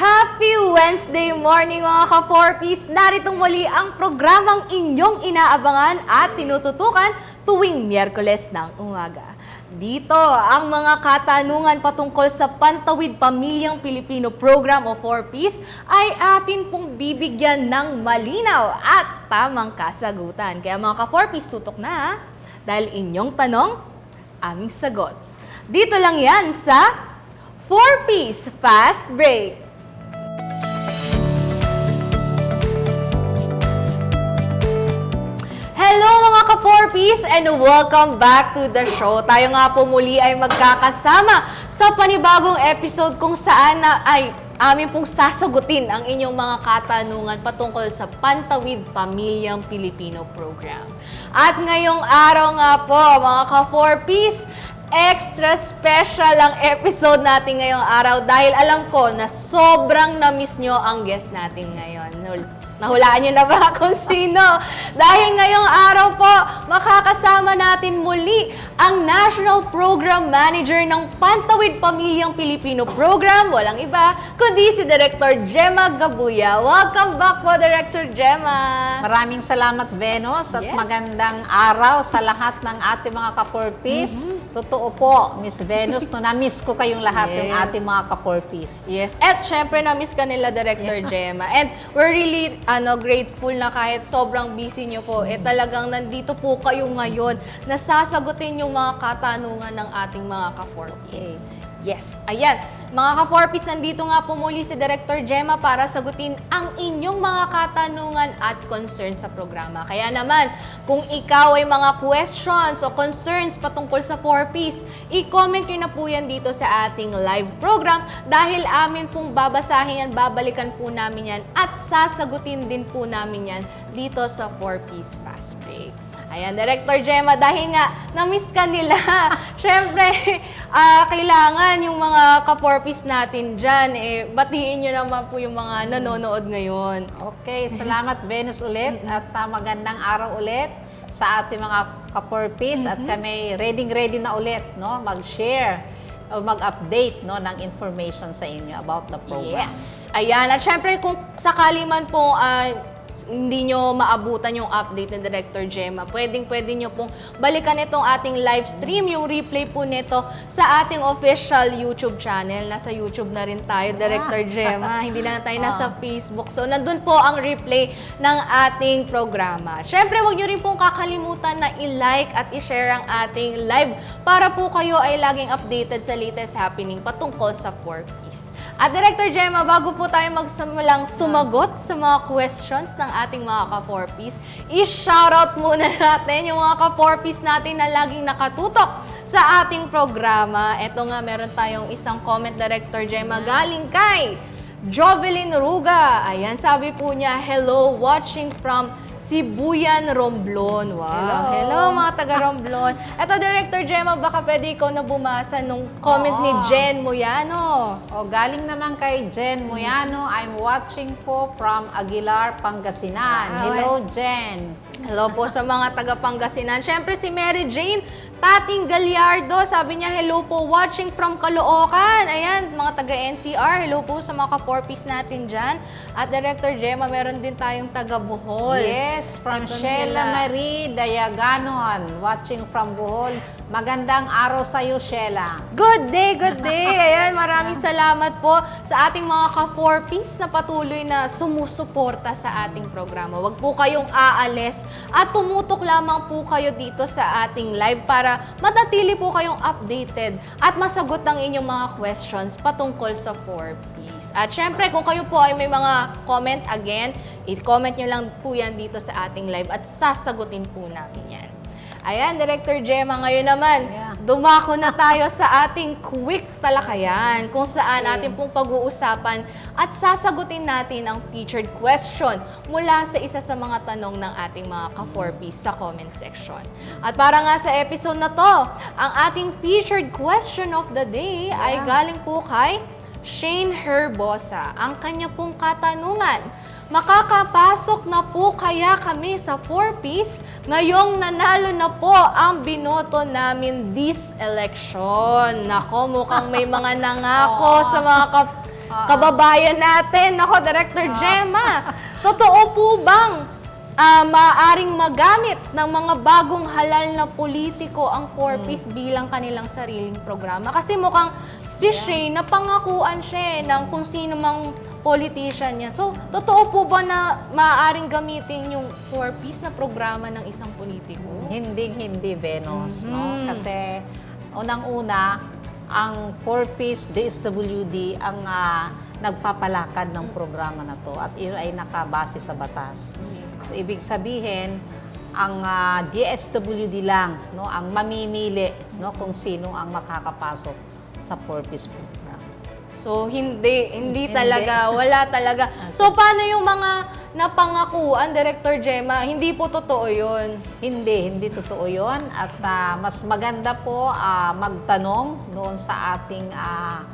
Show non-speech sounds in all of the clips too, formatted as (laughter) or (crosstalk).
Happy Wednesday morning mga ka-4Ps! Narito muli ang programang inyong inaabangan at tinututukan tuwing Miyerkules ng umaga. Dito, ang mga katanungan patungkol sa Pantawid Pamilyang Pilipino Program o 4Ps ay atin pong bibigyan ng malinaw at tamang kasagutan. Kaya mga ka-4Ps, tutok na? Dahil inyong tanong, aming sagot. Dito lang yan sa 4Ps Fast Break. ka-4Ps and welcome back to the show. Tayo nga po muli ay magkakasama sa panibagong episode kung saan na ay amin pong sasagutin ang inyong mga katanungan patungkol sa Pantawid Pamilyang Pilipino Program. At ngayong araw nga po mga ka-4Ps, extra special ang episode natin ngayong araw dahil alam ko na sobrang na-miss nyo ang guest natin ngayon. Nahulaan nyo na ba (laughs) kung sino? Dahil ngayong araw po, makakasama natin muli ang National Program Manager ng Pantawid Pamilyang Pilipino Program. Walang iba, kundi si Director Gemma Gabuya. Welcome back po, Director Gemma. Maraming salamat, Venus, at Yes. magandang araw sa lahat ng ating mga kaporpis. Totoo po, Miss Venus, no, na-miss ko kayong lahat yung Yes. ating mga kaporpis. Yes, at syempre na-miss ka nila Director Gemma. And we're really ano grateful na kahit sobrang busy nyo po, eh talagang nandito po kayo ngayon na sasagutin yung mga katanungan ng ating mga ka-4Ps. Yes, ayan. Mga ka-4Ps, nandito nga po muli si Director Gemma para sagutin ang inyong mga katanungan at concerns sa programa. Kaya naman, kung ikaw ay mga questions o concerns patungkol sa 4Ps, i-comment nyo na po yan dito sa ating live program dahil amin pong babasahin yan, babalikan po namin yan at sasagutin din po namin yan dito sa 4Ps Fast Break. Ayan, Director Gemma, dahil nga na-miss ka nila, (laughs) syempre, ah, kailangan yung mga ka-4Ps natin dyan, eh, batiin nyo naman po yung mga nanonood ngayon. Okay, salamat, Venus ulit, at ah, magandang araw ulit sa ating mga kaporpis. At kami ready-ready na ulit no, mag-share o mag-update no, ng information sa inyo about the program. Yes! Ayan. At syempre, kung sakali man po ah, hindi nyo maabutan yung update ni Director Gemma, pwedeng pwede nyo pong balikan itong ating live stream, yung replay po nito sa ating official YouTube channel. Nasa YouTube na rin tayo, Director Gemma. (laughs) Hindi na tayo nasa Facebook. So, nandun po ang replay ng ating programa. Syempre, huwag nyo rin pong kakalimutan na i-like at i-share ang ating live para po kayo ay laging updated sa latest happening patungkol sa 4Ps. At Director Gemma, bago po tayo magsimulang sumagot sa mga questions ng ating mga ka-4Ps, i-shoutout muna (laughs) natin yung mga ka-4Ps natin na laging nakatutok sa ating programa. Ito nga, meron tayong isang comment, Director Gemma, galing kay Jovelyn Ruga. Ayan, sabi po niya, hello, watching from Sibuyan, Romblon. Wow. Hello. Hello, mga taga Romblon. Ito, Director Gemma, baka pwede ikaw na bumasa nung comment ni Oo. Jen Moyano. O, galing naman kay Jen Moyano. I'm watching po from Aguilar, Pangasinan. Wow. Hello, Jen. Hello po sa mga taga Pangasinan. Siyempre si Mary Jane, Tating Gallardo, sabi niya, hello po, watching from Caloocan. Ayan, mga taga NCR, hello po sa mga ka-4Ps natin dyan. At Director Gemma, meron din tayong taga Bohol. Yes, from Ito Sheila nila. Marie Dayaganon, watching from Bohol. Magandang araw sa iyo, Sheila. Good day, good (laughs) day. Ayan, maraming salamat po sa ating mga ka-4Ps na patuloy na sumusuporta sa ating programa. Huwag po kayong aalis at tumutok lamang po kayo dito sa ating live para matatili po kayong updated at masagot ang inyong mga questions patungkol sa 4Ps. At syempre, kung kayo po ay may mga comment again, i-comment nyo lang po yan dito sa ating live at sasagutin po namin yan. Ayan, Director Gemma, ngayon naman, Yeah. dumako na tayo sa ating quick talakayan kung saan ating pong pag-uusapan at sasagutin natin ang featured question mula sa isa sa mga tanong ng ating mga ka-4Ps sa comment section. At para nga sa episode na to, ang ating featured question of the day ay Yeah. galing po kay Shane Herbosa. Ang kanya pong katanungan, makakapasok na po kaya kami sa 4Ps ngayong nanalo na po ang binoto namin this election. Nako, mukhang may mga (laughs) nangako sa mga kap- kababayan natin. Ako, Director Gemma, totoo po bang ah, maaaring magamit ng mga bagong halal na politiko ang 4Ps bilang kanilang sariling programa? Kasi mukhang si Shay, napangakuan siya eh, ng kung sino mang politician yan. So, totoo po ba na maaaring gamitin yung 4Ps na programa ng isang politiko? Hindi, hindi, Venus, no? Mhm. Kasi, unang-una, ang 4-piece DSWD ang ah, nagpapalakad ng programa na to at yun ay nakabase sa batas. So, ibig sabihin, ang ah, DSWD lang no ang mamimili no kung sino ang makakapasok sa 4-piece program. So, hindi, hindi talaga, wala talaga. (laughs) So, paano yung mga napangakuan, Director Gemma? Hindi po totoo yun. Hindi, hindi totoo yon At ah, mas maganda po ah, magtanong doon sa ating ah,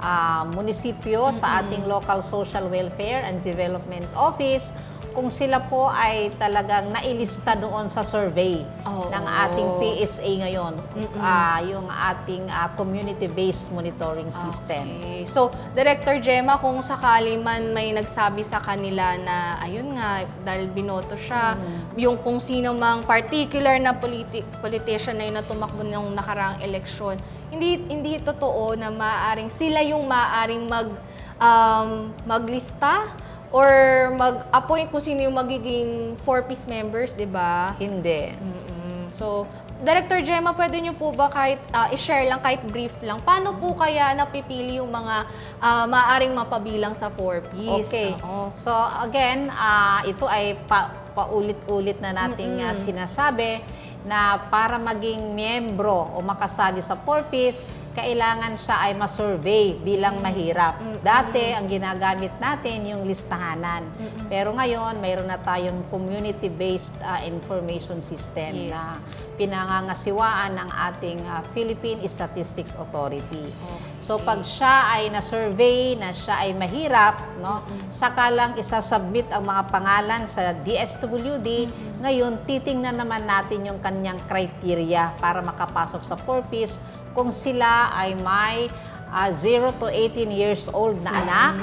ah, munisipyo, sa ating local social welfare and development office, kung sila po ay talagang nailista doon sa survey Oo. ng ating PSA ngayon, ah, yung ating ah, community-based monitoring system. Okay. So, Director Gemma, kung sakali man may nagsabi sa kanila na, ayun nga, dahil binoto siya, yung kung sino mang particular na politi- politician na yun na tumakbo ng nakaraang eleksyon, hindi hindi totoo na maaaring sila yung maaaring mag um, maglista or mag-appoint kung sino yung magiging four-piece members, di ba? Hindi. Mm-mm. So, Director Gemma, pwede niyo po ba kahit ah, i-share lang, kahit brief lang, paano po kaya napipili yung mga ah, maaring mapabilang sa 4Ps? Okay. Oo. So again, ah, ito ay pa, paulit-ulit na nating ah, sinasabi na para maging miyembro o makasali sa 4Ps, kailangan siya ay ma-survey bilang mahirap. Dati, ang ginagamit natin yung listahanan. Pero ngayon, mayroon na tayong community-based ah, information system Yes. na pinangangasiwaan ng ating ah, Philippine Statistics Authority. So pag siya ay na-survey na siya ay mahirap, no, saka lang isasubmit ang mga pangalan sa DSWD, ngayon titingnan naman natin yung kanyang criteria para makapasok sa 4Ps kung sila ay may ah, 0 to 18 years old na anak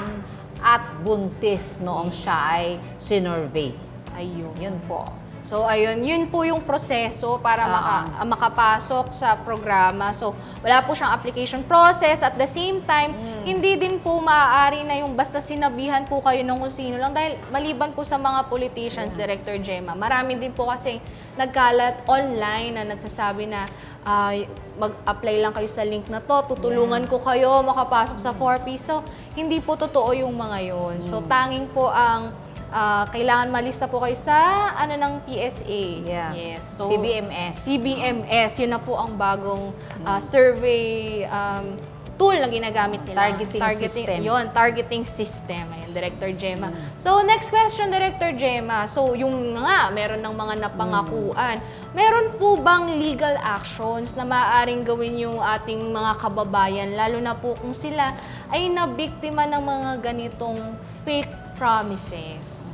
at buntis noong siya ay sinurvey. Ayun. Yun po. So, ayun, yun po yung proseso para Ah. maka, ah, makapasok sa programa. So, wala po siyang application process. At the same time, Hmm. hindi din po maaari na yung basta sinabihan po kayo ng kung sino lang. Dahil maliban po sa mga politicians, Hmm. Director Gemma, marami din po kasi nagkalat online na nagsasabi na ay, mag-apply lang kayo sa link na to, tutulungan ko kayo makapasok sa 4P. So, hindi po totoo yung mga yon. So, Hmm. tanging po ang ah, kailangan malista po kayo sa ano ng PSA. Yeah. Yes. So, CBMS. CBMS, yun na po ang bagong ah, survey um, tool na ginagamit nila. Targeting system. Yun, targeting system. Ayan, Director Gemma. Mm. So, next question, Director Gemma. So, yung nga, meron ng mga napangakuan. Mm. Meron po bang legal actions na maaaring gawin yung ating mga kababayan, lalo na po kung sila ay nabiktima ng mga ganitong fake promises?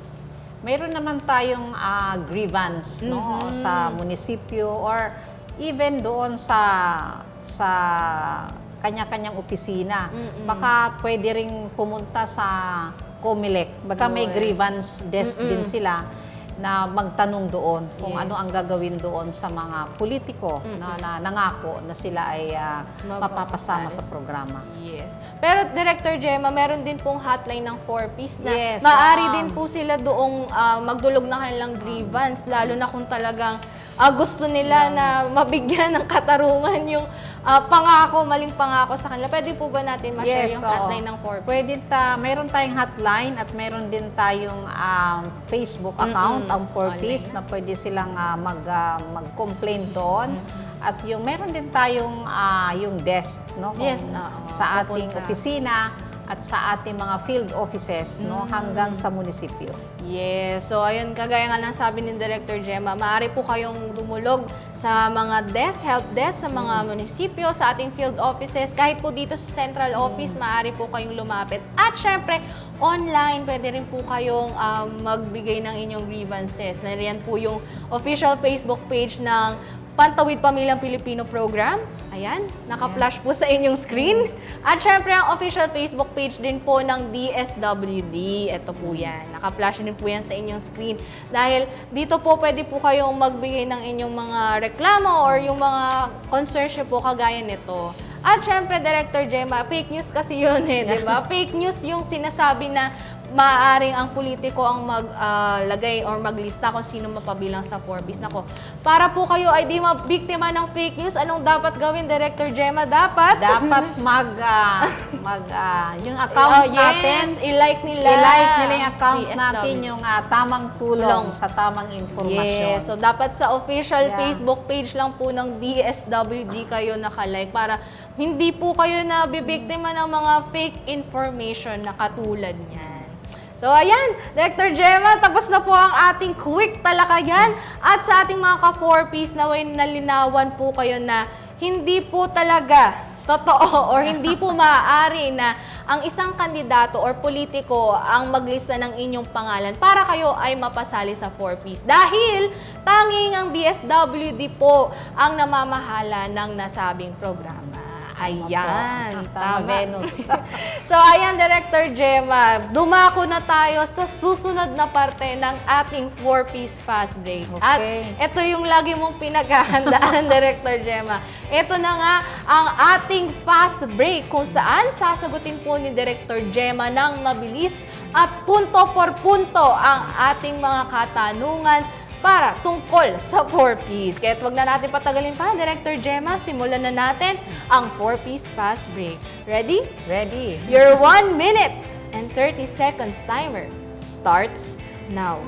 Mayroon naman tayong ah, grievance no Mm-hmm. sa munisipyo or even doon sa sa kanya-kanyang opisina. Baka pwede ring pumunta sa COMELEC. Baka may Yes. grievance desk din sila na magtanong doon kung Yes. ano ang gagawin doon sa mga politiko na, na nangako na sila ay ah, mapapasama sa programa. Yes. Pero Director Gemma, meron din pong hotline ng 4Ps na Yes, maaari um, din po sila doong ah, magdulog ng kanilang grievance, lalo na kung talagang ah, gusto nila na mabigyan ng katarungan yung ah, pangako, maling pangako sa kanila. Pwede po ba natin ma-share yung oo. hotline ng 4Ps? Pwede ta, mayroon tayong hotline at mayroon din tayong um, Facebook account, ang 4Ps, na pwede silang ah, mag, ah, mag-complain doon. At yung meron din tayong ah, yung desk no kung Yes, oo. sa ating Pupunta. opisina at sa ating mga field offices no hanggang sa munisipyo. Yes. So, ayun, kagaya nga ng sabi ni Director Gemma, maaari po kayong dumulog sa mga desk, help desk, sa mga munisipyo, sa ating field offices. Kahit po dito sa central office, maaari po kayong lumapit. At syempre, online, pwede rin po kayong um, magbigay ng inyong grievances. Nariyan po yung official Facebook page ng Pantawid Pamilyang Pilipino program. Ayan, naka-flash po sa inyong screen. At syempre, ang official Facebook page din po ng DSWD. Ito po yan. Naka-flash din po yan sa inyong screen. Dahil dito po pwede po kayong magbigay ng inyong mga reklamo or yung mga concerns nyo po kagaya nito. At syempre, Director Gemma, fake news kasi yun eh, di ba? (laughs) Fake news yung sinasabi na maaaring ang politiko ang maglagay or maglista kung sino mapabilang sa Forbes. Nako, para po kayo ay di mabiktima ng fake news, anong dapat gawin, Director Gemma? Dapat? Dapat (laughs) mag, ah, mag ah, yung account Oh, natin, yes, i-like nila. i-like nila yung account DSW. natin, yung ah, tamang tulong Tulong. sa tamang impormasyon. Yes, so dapat sa official Yeah. Facebook page lang po ng DSWD kayo nakalike para hindi po kayo na bibiktima ng mga fake information na katulad niyan. So ayan, Director Gemma, tapos na po ang ating quick talakayan at sa ating mga ka-4Ps na way nalinawan po kayo na hindi po talaga totoo (laughs) or hindi po (laughs) maaari na ang isang kandidato or politiko ang maglista ng inyong pangalan para kayo ay mapasali sa 4Ps. Dahil tanging ang DSWD po ang namamahala ng nasabing programa. Ayan, (laughs) Tama, Venus. (laughs) so, ayan, Director Gemma, dumako na tayo sa susunod na parte ng ating 4-piece fast break. At Okay. ito yung lagi mong pinaghahandaan, (laughs) Director Gemma. Ito na nga ang ating fast break kung saan sasagutin po ni Director Gemma ng mabilis at punto por punto ang ating mga katanungan para tungkol sa 4-piece. Kaya wag na natin patagalin pa, Director Gemma, simulan na natin ang 4-piece fast break. Ready? Ready? Your 1 minute and 30 seconds timer starts now.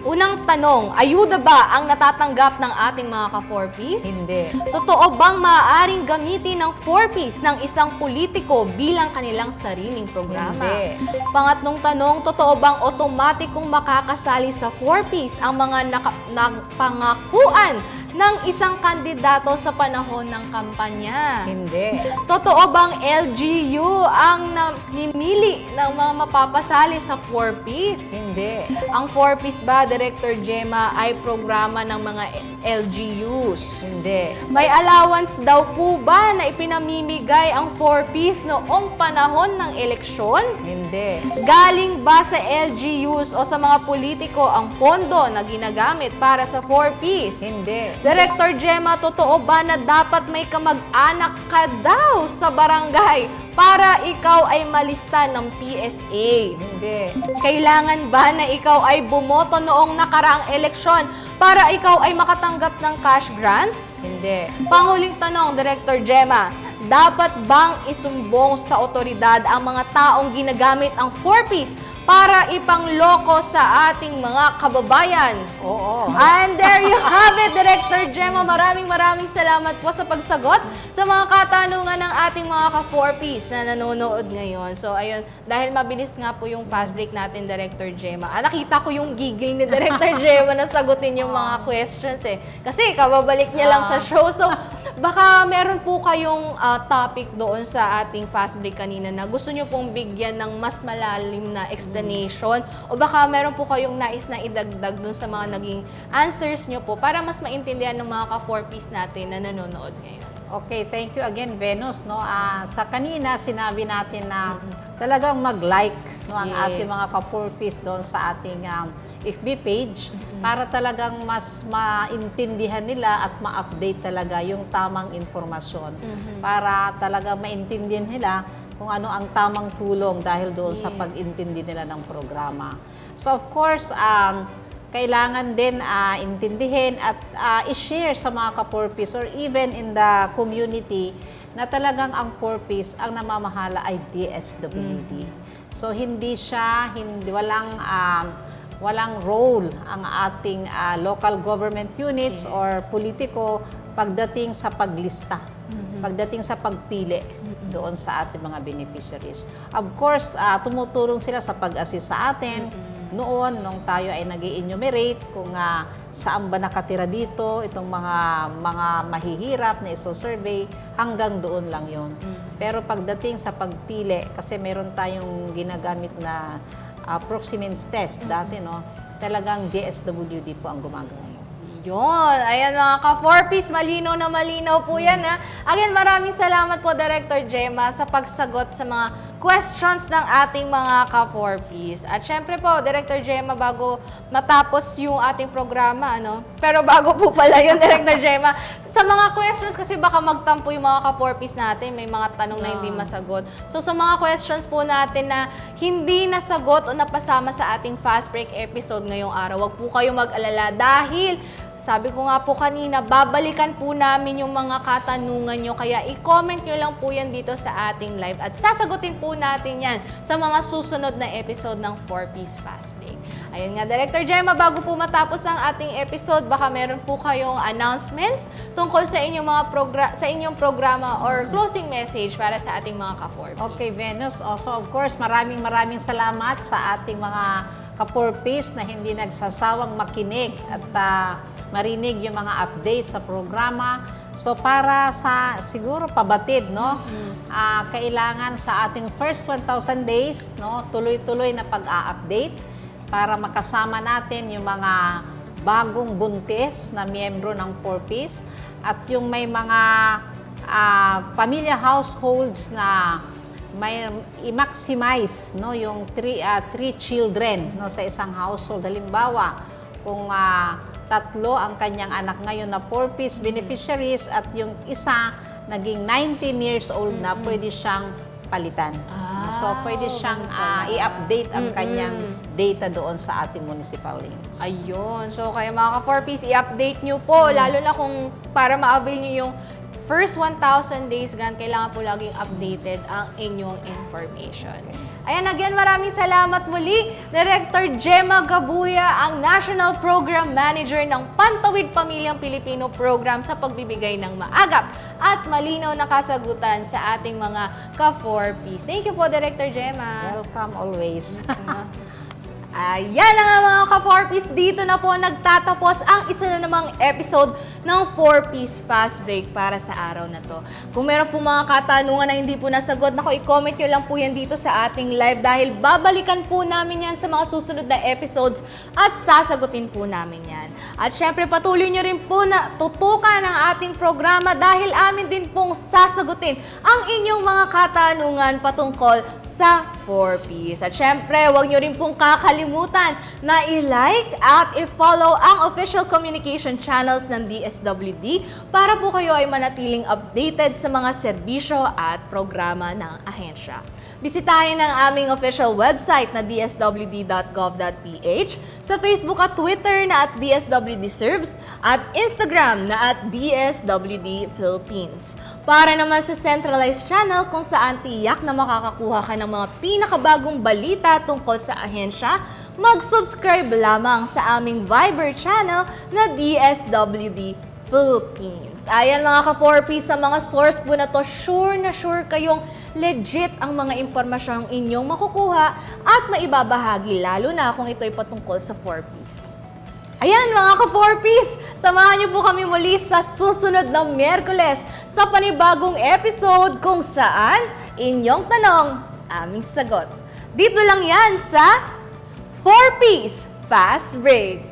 Unang tanong, ayuda ba ang natatanggap ng ating mga ka-4-piece? Hindi. Totoo bang maaaring gamitin ng 4-piece ng isang politiko bilang kanilang sariling programa? Hindi. Pangatlong tanong, totoo bang otomatikong makakasali sa 4-piece ang mga napangakuan ng isang kandidato sa panahon ng kampanya? Hindi. Totoo bang LGU ang namimili ng mga mapapasali sa 4-piece? Hindi. Ang 4-piece ba, Director Gemma, ay programa ng mga LGUs? Hindi. May allowance daw po ba na ipinamimigay ang 4-piece noong panahon ng eleksyon? Hindi. Galing ba sa LGUs o sa mga politiko ang pondo na ginagamit para sa 4-piece? Hindi. Director Gemma, totoo ba na dapat may kamag-anak ka daw sa barangay para ikaw ay malista ng PSA? Hindi. Kailangan ba na ikaw ay bumoto noong nakaraang eleksyon para ikaw ay makatanggap ng cash grant? Hindi. Panghuling tanong, Director Gemma, dapat bang isumbong sa otoridad ang mga taong ginagamit ang 4-piece para ipangloko sa ating mga kababayan? Oo. And there you have it, Director Gemma. Maraming maraming salamat po sa pagsagot sa mga katanungan ng ating mga ka-4Ps na nanonood ngayon. So, ayun, dahil mabilis nga po yung fast break natin, Director Gemma. Ah, nakita ko yung gigil ni Director (laughs) Gemma na sagutin yung mga questions eh. Kasi kababalik niya lang sa show. So, baka meron po kayong ah, topic doon sa ating fast break kanina na gusto nyo pong bigyan ng mas malalim na explanation o baka meron po kayong nais na idagdag doon sa mga naging answers nyo po para mas maintindihan ng mga ka-4Ps natin na nanonood ngayon. Okay, thank you again, Venus. No, Ah, sa kanina, sinabi natin na talagang mag-like no, ang Yes. ating mga kapurpis doon sa ating um, FB page para talagang mas maintindihan nila at ma-update talaga yung tamang informasyon. Para talaga maintindihan nila kung ano ang tamang tulong dahil doon sa pag-intindi nila ng programa. So of course, um, kailangan din ah, intindihin at ah, i-share sa mga ka-purpose or even in the community na talagang ang purpose ang namamahala ay DSWD. So hindi siya hindi walang um, walang role ang ating ah, local government units or politiko pagdating sa paglista, pagdating sa pagpili doon sa ating mga beneficiaries. Of course, ah, tumutulong sila sa pag-assist sa atin. Noon, nung tayo ay nag enumerate kung ah, saan ba nakatira dito, itong mga mga mahihirap na iso-survey, hanggang doon lang yon. Pero pagdating sa pagpili, kasi meron tayong ginagamit na uh, Proximins test dati, no? Talagang DSWD po ang gumagawa. Ayun. Ayan mga ka-4Ps, malinaw na malinaw po yan ha. Again, maraming salamat po Director Gemma sa pagsagot sa mga questions ng ating mga ka-4Ps. At syempre po, Director Gemma, bago matapos yung ating programa, ano? Pero bago po pala yun, (laughs) Director Gemma, sa mga questions kasi baka magtampo yung mga ka-4Ps natin, may mga tanong na hindi masagot. So sa mga questions po natin na hindi nasagot o napasama sa ating fast break episode ngayong araw, wag po kayo mag-alala dahil sabi ko nga po kanina, babalikan po namin yung mga katanungan nyo. Kaya i-comment nyo lang po yan dito sa ating live. At sasagutin po natin yan sa mga susunod na episode ng 4Piece Fast Break. Ayun nga, Director Gemma, bago po matapos ang ating episode, baka meron po kayong announcements tungkol sa inyong mga progra- sa inyong programa or closing message para sa ating mga ka-4Ps. Okay, Venus. Also, of course, maraming maraming salamat sa ating mga kapurpis na hindi nagsasawang makinig at ah, marinig yung mga updates sa programa. So, para sa siguro pabatid, no? ah, kailangan sa ating first 1,000 days, no? Tuloy-tuloy na pag-a-update para makasama natin yung mga bagong buntis na miyembro ng 4Ps at yung may mga ah, pamilya households na may i-maximize no yung three ah, three children no sa isang household halimbawa kung ah, tatlo ang kanyang anak ngayon na 4-piece beneficiaries at yung isa naging 19 years old na pwede siyang palitan. Ah, so pwede siyang pala. i-update ang Mm-mm. kanyang data doon sa ating municipal links. Ayun. So, kayo mga ka-4Ps, i-update nyo po. Lalo na kung para ma-avail nyo yung first 1,000 days gan, kailangan po laging updated ang inyong information. Ayan, again, maraming salamat muli, Director Gemma Gabuya, ang National Program Manager ng Pantawid Pamilyang Pilipino Program sa pagbibigay ng maagap at malinaw na kasagutan sa ating mga ka-4Ps. Thank you po, Director Gemma. Welcome always. (laughs) Ayan na nga mga ka-4Piece, dito na po nagtatapos ang isa na namang episode ng 4-Piece Fast Break para sa araw na to. Kung meron po mga katanungan na hindi po nasagot, nako i-comment nyo lang po yan dito sa ating live dahil babalikan po namin yan sa mga susunod na episodes at sasagutin po namin yan. At syempre patuloy nyo rin po na tutukan ang ating programa dahil amin din pong sasagutin ang inyong mga katanungan patungkol sa 4Ps. At syempre, huwag nyo rin pong kakalimutan na i-like at i-follow ang official communication channels ng DSWD para po kayo ay manatiling updated sa mga serbisyo at programa ng ahensya. Bisitahin ang aming official website na dswd.gov.ph, sa Facebook at Twitter na at DSWD at Instagram na at DSWD. Para naman sa centralized channel kung saan tiyak na makakakuha ka ng mga pinakabagong balita tungkol sa ahensya, mag-subscribe lamang sa aming Viber channel na DSWD Philippines. Ayan mga ka-4P sa mga source po na to, sure na sure kayong legit ang mga impormasyong inyong makukuha at maibabahagi lalo na kung ito'y patungkol sa 4Ps. Ayan mga ka-4Ps, samahan niyo po kami muli sa susunod na Miyerkules sa panibagong episode kung saan inyong tanong, aming sagot. Dito lang yan sa 4Ps Fast Break.